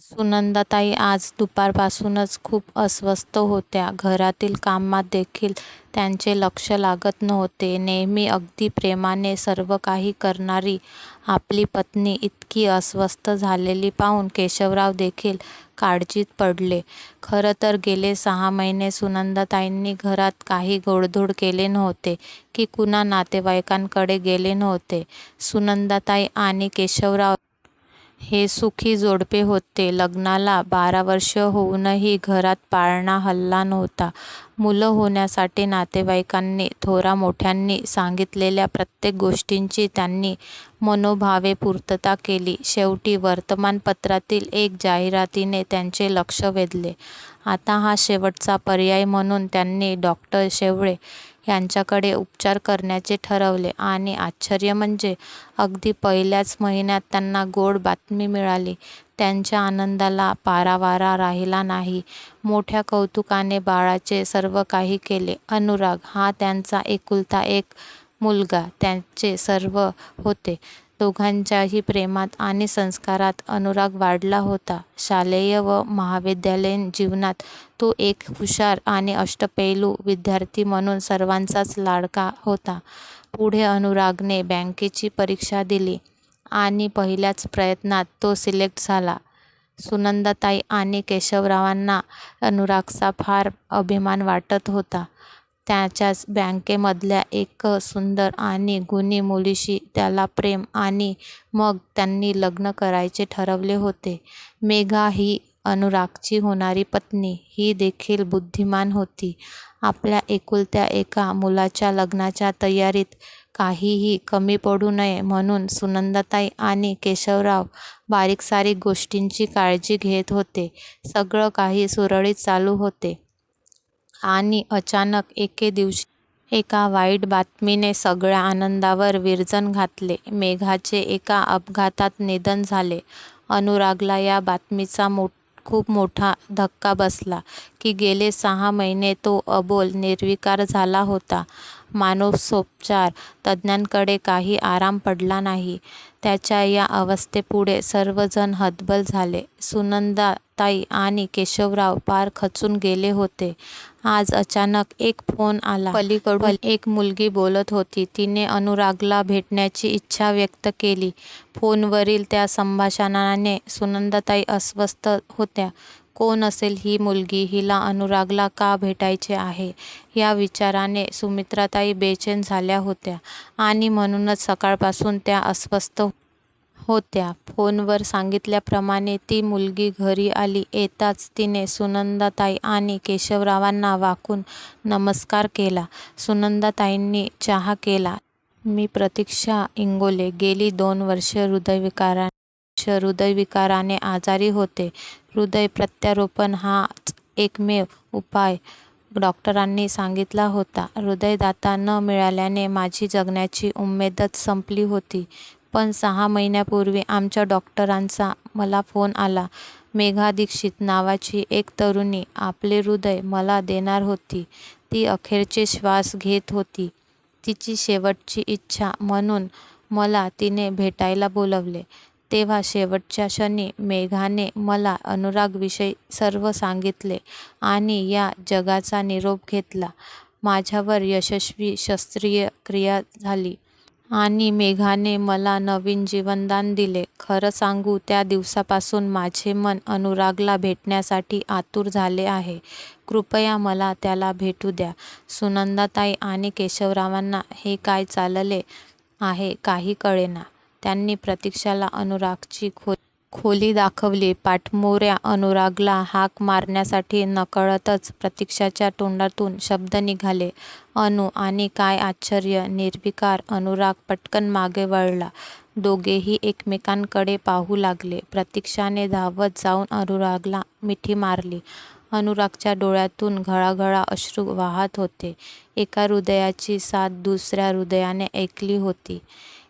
सुनंदाताई आज दुपारपासूनच खूप अस्वस्थ होत्या. घरातील कामात देखील त्यांचे लक्ष लागत नव्हते. नेहमी अगदी प्रेमाने सर्व काही करणारी आपली पत्नी इतकी अस्वस्थ झालेली पाहून केशवराव देखील काळजीत पडले. खरं तर गेले सहा महिने सुनंदाताईंनी घरात काही गोडधोड केले नव्हते की कुणा नातेवाईकांकडे गेले नव्हते. सुनंदाताई आणि केशवराव हे सुखी जोडपे होते. लग्नाला बारा वर्ष होऊनही घरात पाळणा हल्ला नव्हता. मुलं होण्यासाठी नातेवाईकांनी, थोरा मोठ्यांनी सांगितलेल्या प्रत्येक गोष्टींची त्यांनी मनोभावे पूर्तता केली. शेवटी वर्तमानपत्रातील एक जाहिरातीने त्यांचे लक्ष वेधले. आता हा शेवटचा पर्याय म्हणून त्यांनी डॉक्टर शेवळे यांच्याकडे उपचार करण्याचे ठरवले आणि आश्चर्य म्हणजे अगदी पहिल्याच महिन्यात त्यांना गोड बातमी मिळाली. त्यांच्या आनंदाला पारावारा राहिला नाही. मोठ्या कौतुकाने बाळाचे सर्व काही केले. अनुराग हा त्यांचा एकुलता एक मुलगा त्यांचे सर्व होते. दोघांच्याही प्रेमात आणि संस्कारात अनुराग वाढला होता. शालेय व महाविद्यालयीन जीवनात तो एक हुशार आणि अष्टपैलू विद्यार्थी म्हणून सर्वांचाच लाडका होता. पुढे अनुरागने बँकेची परीक्षा दिली आणि पहिल्याच प्रयत्नात तो सिलेक्ट झाला. सुनंदाताई आणि केशवरावांना अनुरागचा फार अभिमान वाटत होता. त्याच्याच बँकेमधल्या एक सुंदर आणि गुणी मुलीशी त्याला प्रेम आणि मग त्यांनी लग्न करायचे ठरवले होते. मेघा ही अनुरागची होणारी पत्नी ही देखील बुद्धिमान होती. आपल्या एकुलत्या एका मुलाच्या लग्नाच्या तयारीत काहीही कमी पडू नये म्हणून सुनंदाताई आणि केशवराव बारीकसारीक गोष्टींची काळजी घेत होते. सगळं काही सुरळीत चालू होते आणि अचानक एके दिवशी एका वाईट बातमीने सगळ्या आनंदावर विरजण घातले. मेघाचे एका अपघातात निधन झाले. अनुरागला या बातमीचा खूप मोठा धक्का बसला की गेले सहा महिने तो अबोल निर्विकार झाला होता. मानसोपचार तज्ज्ञांकडे काही आराम पडला नाही. त्याच्या या अवस्थेपुढे सर्व जण हतबल झाले. सुनंदाताई आणि केशवराव पार खचून गेले होते. आज अचानक एक फोन आला. पलीकडून एक मुलगी बोलत होती. तिने अनुरागला भेटण्याची इच्छा व्यक्त केली. फोनवरील त्या संभाषणाने सुनंदाताई अस्वस्थ होत्या. कोण असेल ही मुलगी? हिला अनुरागला का भेटायचे आहे? या विचाराने सुमित्राताई बेचैन झाल्या होत्या आणि म्हणूनच सकाळपासून त्या अस्वस्थ होत्या. फोनवर सांगितल्याप्रमाणे ती मुलगी घरी आली. येताच तिने सुनंदाताई आणि केशवरावांना वाकून नमस्कार केला. सुनंदाताईंनी चहा केला. मी प्रतीक्षा इंगोले. गेली दोन वर्षे हृदयविकाराने हृदयविकाराने आजारी होते. हृदय प्रत्यारोपण हाच एकमेव उपाय डॉक्टरांनी सांगितला होता. हृदयदाता न मिळाल्याने माझी जगण्याची उमेदच संपली होती. पण सहा महिन्यापूर्वी आमच्या डॉक्टरांचा मला फोन आला. मेघा दीक्षित नावाची एक तरुणी आपले हृदय मला देणार होती. ती अखेरचे श्वास घेत होती. तिची शेवटची इच्छा म्हणून मला तिने भेटायला बोलावले. तेव्हा शेवटच्या क्षणी मेघाने मला अनुरागविषयी सर्व सांगितले आणि या जगाचा निरोप घेतला. माझ्यावर यशस्वी शस्त्रीय क्रिया झाली. आणि मेघाने मला नवीन जीवनदान दिले. खरं सांगू त्या दिवसापासून माझे मन अनुरागला भेटण्यासाठी आतुर झाले आहे. कृपया मला त्याला भेटू द्या. सुनंदाताई आणि केशवरावांना हे काय चालले आहे काही कळेना. त्यांनी प्रतीक्षाला अनुरागची खो खोली दाखवली. पाठमोऱ्या अनुरागला हाक मारण्यासाठी नकळतच प्रतीक्षाच्या तोंडातून शब्द निघाले. अनु आणि काय आश्चर्य! निर्विकार अनुराग पटकन मागे वळला. दोघेही एकमेकांकडे पाहू लागले. प्रतीक्षाने धावत जाऊन अनुरागला मिठी मारली. अनुरागच्या डोळ्यातून घळाघळा अश्रू वाहत होते. एका हृदयाची साथ दुसऱ्या हृदयाने ऐकली होती.